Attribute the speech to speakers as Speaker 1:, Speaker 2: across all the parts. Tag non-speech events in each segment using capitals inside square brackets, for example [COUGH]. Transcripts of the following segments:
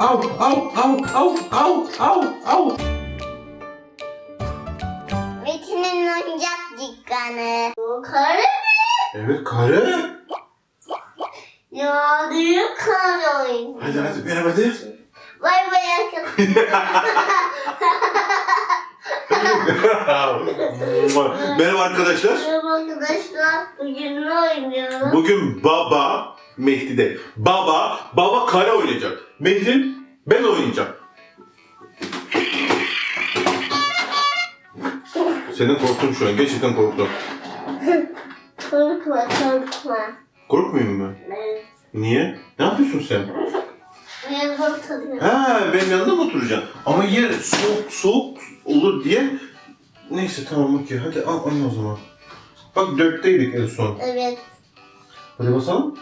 Speaker 1: Au, au, au, au, au, au, au.
Speaker 2: Metin'in oyuncak dükkanı. Bu karı mı?
Speaker 1: Evet karı.
Speaker 2: Ya büyük karı oyun.
Speaker 1: Hadi hadi benim hadi.
Speaker 2: Bay bay arkadaşlar. [LAUGHS]
Speaker 1: Merhaba arkadaşlar.
Speaker 2: Merhaba arkadaşlar. Bugün ne oynuyoruz?
Speaker 1: Bugün baba Mehdi'de. Baba, baba kare oynayacak. Mehdi ben oynayacağım. Senin korktun şu an. Gerçekten korktum.
Speaker 2: Korkma korkma.
Speaker 1: Korkmuyor mu?
Speaker 2: Evet.
Speaker 1: Niye? Ne yapıyorsun sen?
Speaker 2: Ben korkuyorum.
Speaker 1: Ha, benim yanında mı oturacaksın? Ama yer soğuk soğuk olur diye. Neyse tamam okey. Hadi al oyna o zaman. Bak dörtteydik en son.
Speaker 2: Evet.
Speaker 1: Hadi basalım.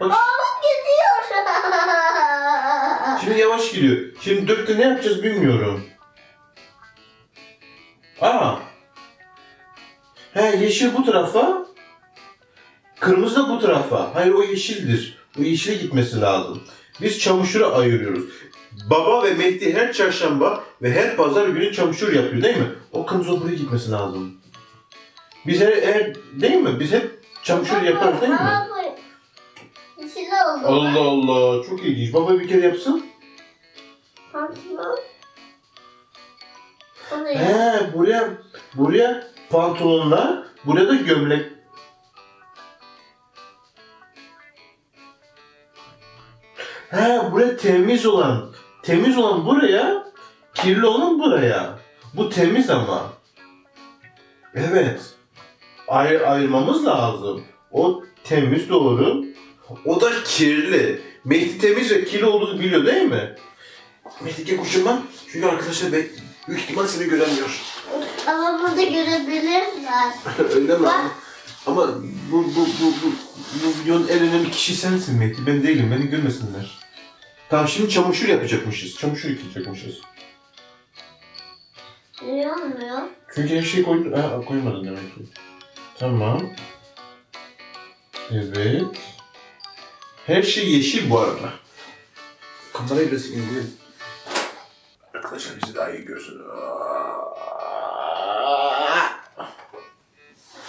Speaker 1: Bak
Speaker 2: Oğlum gidiyor.
Speaker 1: şimdi yavaş gidiyor. Şimdi dörtte ne yapacağız bilmiyorum. Aa. He yeşil bu tarafa. Kırmızı da bu tarafa. Hayır o yeşildir. Bu yeşile gitmesi lazım. Biz çamaşırı ayırıyoruz. Baba ve Mehdi her çarşamba ve her pazar günü çamaşır yapıyor değil mi? O kırmızı buraya gitmesi lazım. Biz her, her değil mi? Biz hep çamaşır yaparız değil mi?
Speaker 2: Oldu.
Speaker 1: Allah Allah çok ilginç. Baba bir kere yapsın.
Speaker 2: Pantolon.
Speaker 1: He buraya buraya pantolonlar, buraya da gömlek. He buraya temiz olan, temiz olan buraya, kirli olan buraya. Bu temiz ama. Evet. Ayır, ayırmamız lazım. O temiz doğru. O da kirli. Mehdi temiz ve kirli olduğunu biliyor değil mi? Mehdi gel koşun Çünkü arkadaşlar bek büyük ihtimal seni göremiyor.
Speaker 2: Ama burada görebilirler. [LAUGHS]
Speaker 1: Öyle mi?
Speaker 2: Bak.
Speaker 1: Ama bu, bu, bu, bu, bu videonun en önemli kişi sensin Mehdi. Ben değilim. Beni görmesinler. Tamam şimdi çamaşır yapacakmışız. Çamaşır yıkayacakmışız.
Speaker 2: Niye olmuyor?
Speaker 1: Çünkü her şeyi koydun. Ha, koymadın demek ki. Tamam. Evet. Her şey yeşil bu arada. Kamerayı biraz indirin. Arkadaşlar bizi daha iyi görsün.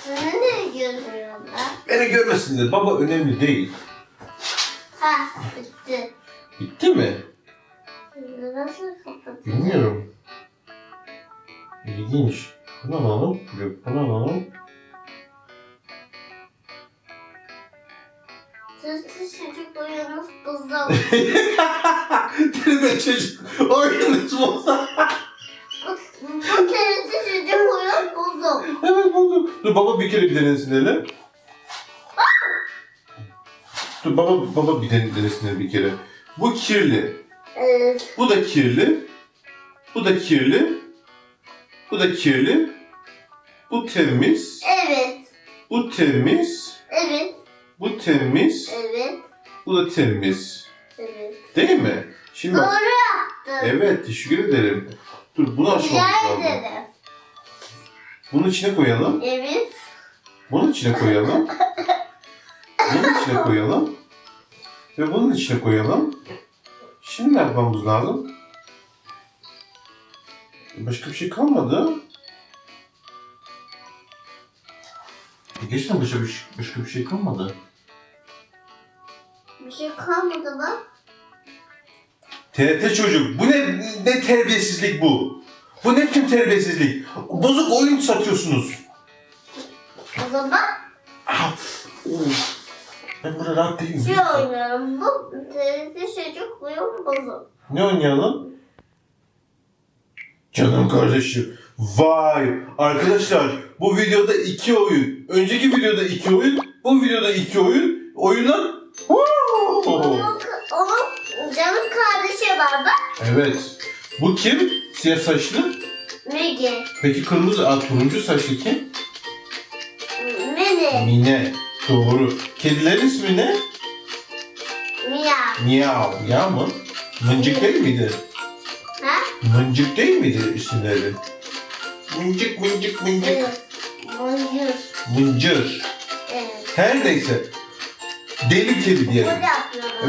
Speaker 2: Seni de görmüyorlar.
Speaker 1: Beni görmesinler. Baba önemli değil.
Speaker 2: Ha bitti.
Speaker 1: Bitti mi?
Speaker 2: Nasıl kapatacağız?
Speaker 1: Bilmiyorum. İlginç. Bunu alalım. Yok, bunu alalım.
Speaker 2: Sırtı çocuk uyanıp buzda. [LAUGHS]
Speaker 1: Tırbe çocuk oynadınız mı?
Speaker 2: Bu keresi çocuk uyanıp buzda.
Speaker 1: evet buldum. Dur baba bir kere bir denesin hele. Dur baba baba bir den- denesin hele bir kere. Bu kirli.
Speaker 2: Evet.
Speaker 1: Bu da kirli. Bu da kirli. Bu da kirli. Bu temiz.
Speaker 2: Evet.
Speaker 1: Bu temiz.
Speaker 2: Evet.
Speaker 1: Bu temiz.
Speaker 2: Evet.
Speaker 1: Bu da temiz.
Speaker 2: Evet.
Speaker 1: Değil mi? Şimdi bak.
Speaker 2: Doğru yaptın.
Speaker 1: Evet teşekkür ederim. Dur bunu açmamız
Speaker 2: Rica
Speaker 1: lazım.
Speaker 2: ederim.
Speaker 1: Bunun içine koyalım.
Speaker 2: Evet.
Speaker 1: Bunun içine koyalım. Bunun içine koyalım. Ve bunun içine koyalım. Şimdi ne yapmamız lazım? Başka bir şey kalmadı. Gerçekten başka bir, şey- başka bir şey kalmadı.
Speaker 2: Bir şey kalmadı mı?
Speaker 1: TRT çocuk. Bu ne, ne terbiyesizlik bu? Bu ne biçim terbiyesizlik? Bozuk oyun satıyorsunuz.
Speaker 2: O zaman
Speaker 1: Ah. Ben burada rahat değilim.
Speaker 2: şey oynuyorum. Bu TRT çocuk uyum bozuk.
Speaker 1: Ne oynayalım? Canım kardeşim. Vay! Arkadaşlar bu videoda iki oyun. Önceki videoda iki oyun. Bu videoda iki oyun. Oyunlar... Woo!
Speaker 2: Onun, canım kardeşi var bak.
Speaker 1: Evet. Bu kim? Siyah saçlı.
Speaker 2: Megi.
Speaker 1: Peki kırmızı, aa, turuncu saçlı kim?
Speaker 2: Mini.
Speaker 1: Mine. Doğru. Kedilerin ismi ne?
Speaker 2: Mia.
Speaker 1: Miyav. Ya mı? Mıncık değil miydi?
Speaker 2: Ha?
Speaker 1: Mıncık değil miydi isimleri? Mıncık mıncık mıncık.
Speaker 2: Evet. Bonjour.
Speaker 1: Mıncır.
Speaker 2: Evet.
Speaker 1: Her neyse. Deli Teddy diyelim.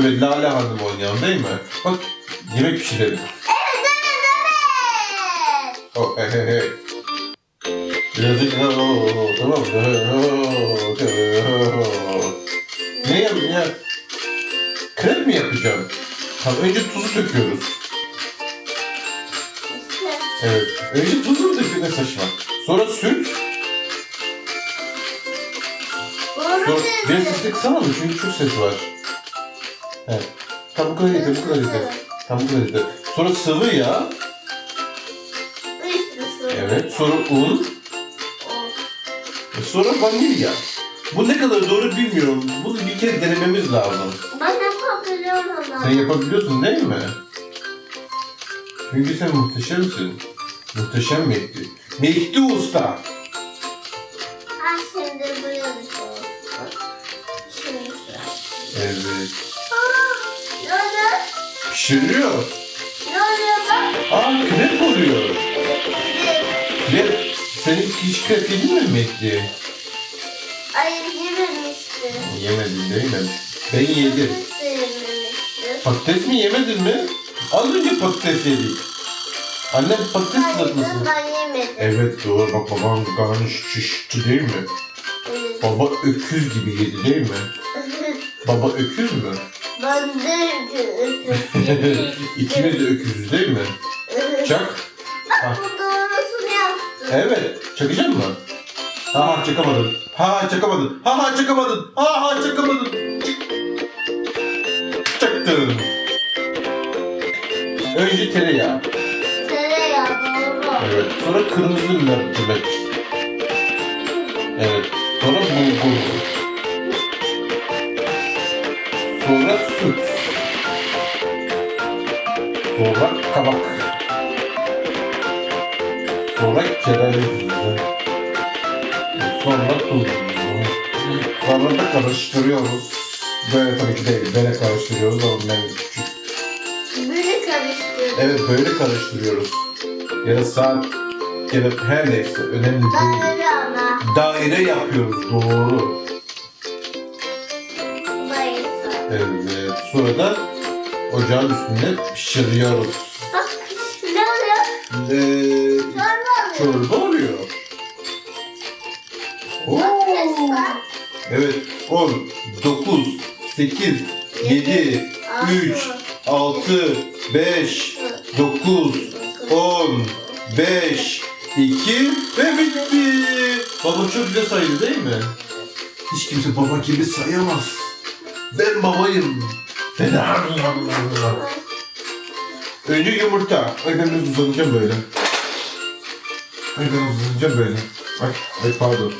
Speaker 1: Evet Lale Hanım oynayalım değil mi? Bak yemek pişirelim.
Speaker 2: Evet evet evet.
Speaker 1: Oh. Birazcık oh, tamam mı? Oh, oh. Ne yap ya? Krep mi yapacağım? Tamam önce tuzu döküyoruz. Evet. Önce tuzu mu döküyoruz ne saçma? Sonra süt.
Speaker 2: Doğru
Speaker 1: Sonra bir
Speaker 2: dedin.
Speaker 1: sesli kısama mı? Çünkü çok ses var. Evet. Tam bu kadar yeter, bu kadar yeter. Tam bu kadar yeter. Sonra sıvı yağ. Evet. Sonra un.
Speaker 2: O.
Speaker 1: Sonra vanilya. Bu ne kadar doğru bilmiyorum. Bunu bir kere denememiz lazım.
Speaker 2: Ben yapabiliyorum ama.
Speaker 1: Sen yapabiliyorsun değil mi? Çünkü sen muhteşemsin. Muhteşem Mehdi. Mehdi Usta. Pişiriyor.
Speaker 2: Ne oluyor bak?
Speaker 1: Aa krep oluyor. Krep. Senin hiç krep yedin mi Mehdi?
Speaker 2: Ay yememişti.
Speaker 1: Yemedin değil mi? Ben yedim.
Speaker 2: Patates de yememişti.
Speaker 1: Patates mi yemedin mi? Az önce patates yedik. Annem patates kızartması.
Speaker 2: ben yemedim.
Speaker 1: Evet doğru bak baban karnı şişti değil mi?
Speaker 2: Evet.
Speaker 1: Baba öküz gibi yedi değil mi? [LAUGHS] Baba öküz mü?
Speaker 2: Ben de öpüyorum. [LAUGHS]
Speaker 1: İkimiz de öküzüz değil mi? Çak.
Speaker 2: Bak bu doğrusunu yaptım.
Speaker 1: Evet. Çakacak mı? Ha ha çakamadın. Ha ha çakamadın. Ha ha çakamadın. Ha ha çakamadın. Çaktın. Önce tereyağı.
Speaker 2: Tereyağı doğru.
Speaker 1: Evet. Sonra kırmızı mercimek. Evet. Sonra bulgur. Sonra süt. Sonra kabak. Sonra kereviz. Sonra tuz. Sonra da karıştırıyoruz. Böyle tabii ki değil. Böyle karıştırıyoruz ama ben küçük.
Speaker 2: Böyle karıştırdım.
Speaker 1: Evet böyle karıştırıyoruz. Ya da saat ya da her neyse önemli değil.
Speaker 2: Daire ama.
Speaker 1: Daire yapıyoruz doğru. Evet. Sonra da ocağın üstünde pişiriyoruz.
Speaker 2: Bak ne oluyor?
Speaker 1: Ee,
Speaker 2: Çorba oluyor.
Speaker 1: çorba oluyor. Oo. Evet 10, 9, 8, 7, 3, 6, 5, 9, 10, 5, 2 ve bitti. Baba çok güzel saydı değil mi? Hiç kimse baba gibi sayamaz. Ben babayım. Fena. Önce yumurta. Ay ben biraz uzanacağım böyle. Ay ben uzanacağım böyle. Ay, ay pardon.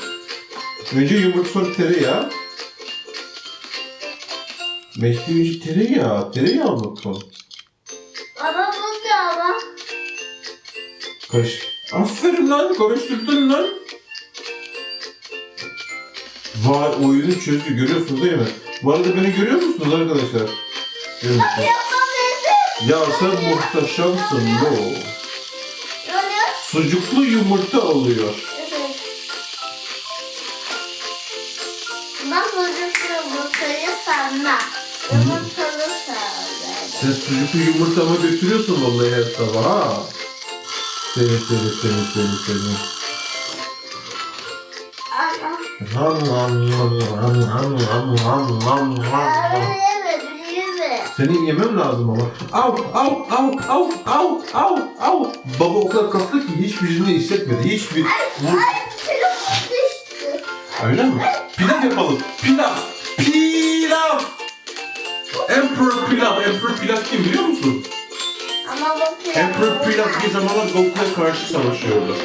Speaker 1: Önce yumurta sonra tereyağı. Mehdi önce tereyağı. Tereyağı bakalım.
Speaker 2: Ama bu da ama.
Speaker 1: Karış. Aferin lan karıştırdın lan. Vay oyunu çözdü görüyorsunuz değil mi? Bu arada beni görüyor musunuz arkadaşlar? Görüyor musunuz? Ya sen muhteşemsin bu. Sucuklu yumurta oluyor.
Speaker 2: Ben çocuk yumurtayı sanma. Yumurtalı sanma.
Speaker 1: Sen sucuklu yumurtamı götürüyorsun vallahi her sabah ha. Seni seni seni seni seni. Ham ham ham ham ham ham ham.
Speaker 2: Yeme, yeme.
Speaker 1: Senin yemem lazım ama. Au au au au au au au. Baba o kadar kaslı ki hiçbirini hissetmedi. Hiçbir... Vur-
Speaker 2: Telefon düştü.
Speaker 1: Öyle mi? Pilav yapalım. Pilav. Pilav. Emperor Pilav. Emperor Pilav kim biliyor musun?
Speaker 2: Ama bu
Speaker 1: Emperor Pilav bir zamanlar Goku'ya karşı savaşıyordu.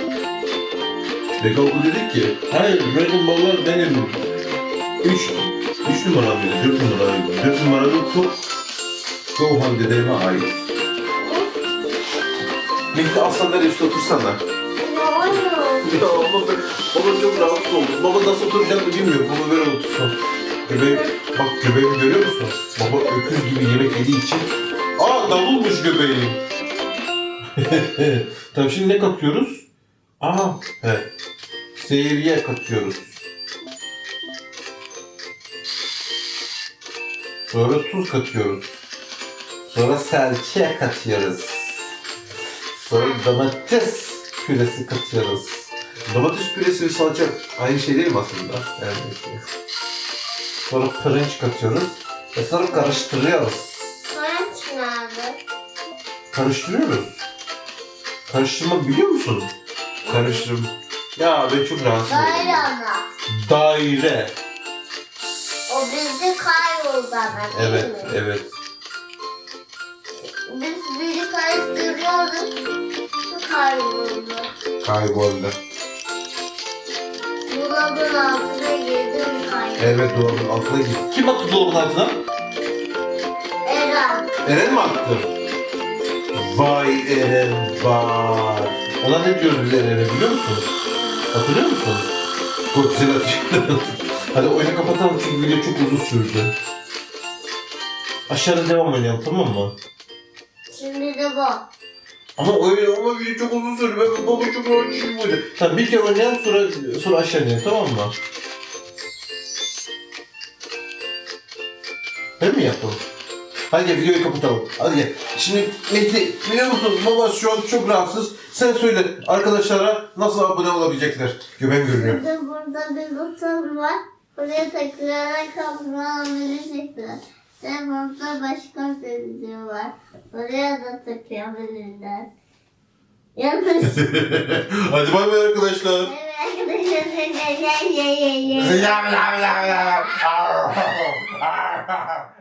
Speaker 1: Ve Goku dedi ki, hayır Dragon Ball'lar benim. Üç, üç numara mıydı? Dört numara mıydı? Dört numaralı çok Gohan dedeme ait. Mehdi aslanları üstü otursana.
Speaker 2: Ne oluyor?
Speaker 1: Ya baba, baba çok rahatsız oldu. Baba nasıl oturacağını bilmiyor. Baba böyle otursun. Göbeğim, bak göbeğimi görüyor musun? Baba öküz gibi yemek yediği için. Aa davulmuş göbeğim. [LAUGHS] tamam şimdi ne katıyoruz? Aa, he. Seyirciye katıyoruz. Sonra tuz katıyoruz. Sonra salça katıyoruz. Sonra domates püresi katıyoruz.
Speaker 3: Domates püresi ve salça aynı şey değil mi aslında? Yani işte.
Speaker 1: Sonra pirinç katıyoruz. Ve sonra karıştırıyoruz.
Speaker 2: Kaç nerede?
Speaker 1: Karıştırıyoruz. Karıştırma biliyor musun?
Speaker 3: Karıştırım.
Speaker 1: Ya ben çok rahatsız oldum.
Speaker 2: Böyle ama.
Speaker 1: Daire.
Speaker 2: O bizde kayboldu ama değil
Speaker 1: Evet,
Speaker 2: mi?
Speaker 1: evet.
Speaker 2: Biz biri karıştırıyorduk. Bu kayboldu.
Speaker 1: Kayboldu.
Speaker 2: Dolabın altına girdim kayboldu.
Speaker 3: Evet dolabın altına git.
Speaker 1: Kim attı dolabın altına?
Speaker 2: Eren.
Speaker 1: Eren mi attı? Vay Eren var. Ona ne diyoruz biz Eren'e biliyor musun? Hatırlıyor musun? Çok güzel. [LAUGHS] Hadi oyunu kapatalım çünkü video çok uzun sürdü. Aşağıda devam edelim tamam mı?
Speaker 2: Şimdi de bu.
Speaker 1: Ama öyle ama video çok uzun sürdü. Ben baba çok uğraşım buydu. Tamam bir kere oynayalım sonra, sonra aşağı inelim tamam mı? Öyle mi yapalım? Hadi gel videoyu kapatalım. Hadi gel. Şimdi Mehdi biliyor musun baba şu an çok rahatsız. Sen söyle arkadaşlara nasıl abone olabilecekler. Göbeğim görünüyor.
Speaker 2: Burada, burada bir buton var. Buraya tıklayarak abone olabilirsiniz. Telefonda başka bir video var. Oraya da tıklayabilirler. Yanlış. [LAUGHS]
Speaker 1: Hadi bay bay arkadaşlar. Ya ya. [LAUGHS]